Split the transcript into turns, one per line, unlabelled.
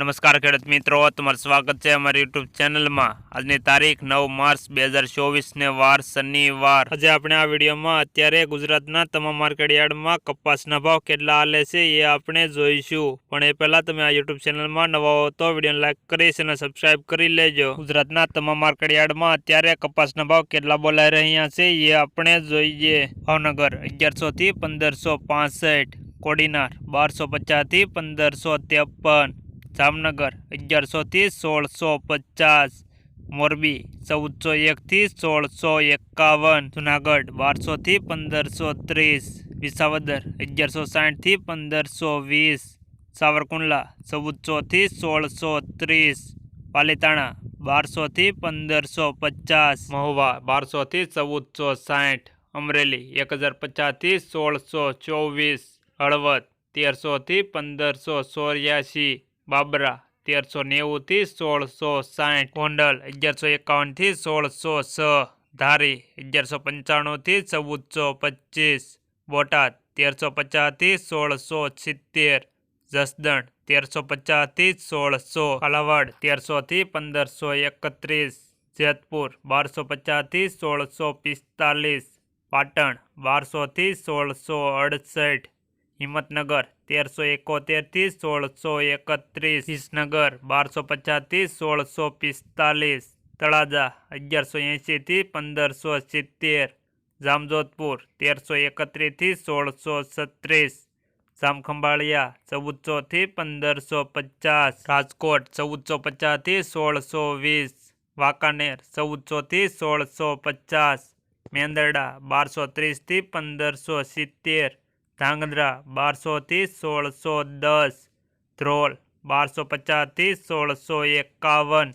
નમસ્કાર ખેડૂત મિત્રો, તમારું સ્વાગત છે અમારી યુટ્યુબ ચેનલમાં. આજની તારીખ નવ માર્ચ બે હજાર ચોવીસને વાર શનિવાર. આજે આપણે આ વિડીયોમાં અત્યારે ગુજરાતના તમામ માર્કેટ યાર્ડમાં કપાસના ભાવ કેટલા હાલે છે એ આપણે જોઈશું. પણ એ પહેલાં તમે આ યુટ્યુબ ચેનલમાં નવા હો તો વિડીયોને લાઇક કરી અને સબસ્ક્રાઇબ કરી લેજો. ગુજરાતના તમામ માર્કેટ યાર્ડમાં અત્યારે કપાસના ભાવ કેટલા બોલાઈ રહ્યા છે એ આપણે જોઈએ. ભાવનગર અગિયારસોથી પંદરસો પાસઠ, કોડીનાર બારસો પચાસથી પંદરસો ત્રેપન જામનગર અગિયારસોથી સોળસો પચાસ મોરબી ચૌદસો એકથી સોળસો એકાવન જુનાગઢ બારસોથી પંદરસો ત્રીસ વિસાવદર અગિયારસો સાઠથી પંદરસો વીસ સાવરકુંડલા ચૌદસોથી સોળસો ત્રીસ પાલીતાણા બારસોથી પંદરસો પચાસ મહુવા બારસોથી ચૌદસો સાઠ અમરેલી એક હજાર પચાસથી સોળસો ચોવીસ હળવદ તેરસોથી પંદરસો ચોર્યાસી બાબરા તેરસો નેવુંથી સોળસો સાઠ ગોંડલ અગિયારસો એકાવનથી સોળસો છ ધારી અગિયારસો પંચાણુંથી ચૌદસો પચીસ બોટાદ તેરસો પચાસથી સોળસો સિત્તેર જસદણ તેરસો પચાસથી સોળસો કાલાવાડ તેરસોથી પંદરસો એકત્રીસ જેતપુર બારસો પચાસથી સોળસો પિસ્તાલીસ પાટણ બારસોથી સોળસો અડસઠ હિંમતનગર તેરસો એકોતેરથી સોળસો એકત્રીસ વિસનગર બારસો પચાસથી સોળસો પિસ્તાલીસ તળાજા અગિયારસો એંશીથી પંદરસો સિત્તેર જામજોધપુર તેરસો એકત્રીસથી સોળસો છત્રીસ જામખંભાળિયા ચૌદસોથી પંદરસો પચાસ રાજકોટ ચૌદસો પચાસથી સોળસો વીસ વાંકાનેર ચૌદસોથી સોળસો પચાસ મેંદરડા બારસો ત્રીસથી પંદરસો સિત્તેર ધાંગધ્રા બારસોથી સોળસો દસ. ધ્રોલ બારસો પચાસથી સોળસો એકાવન.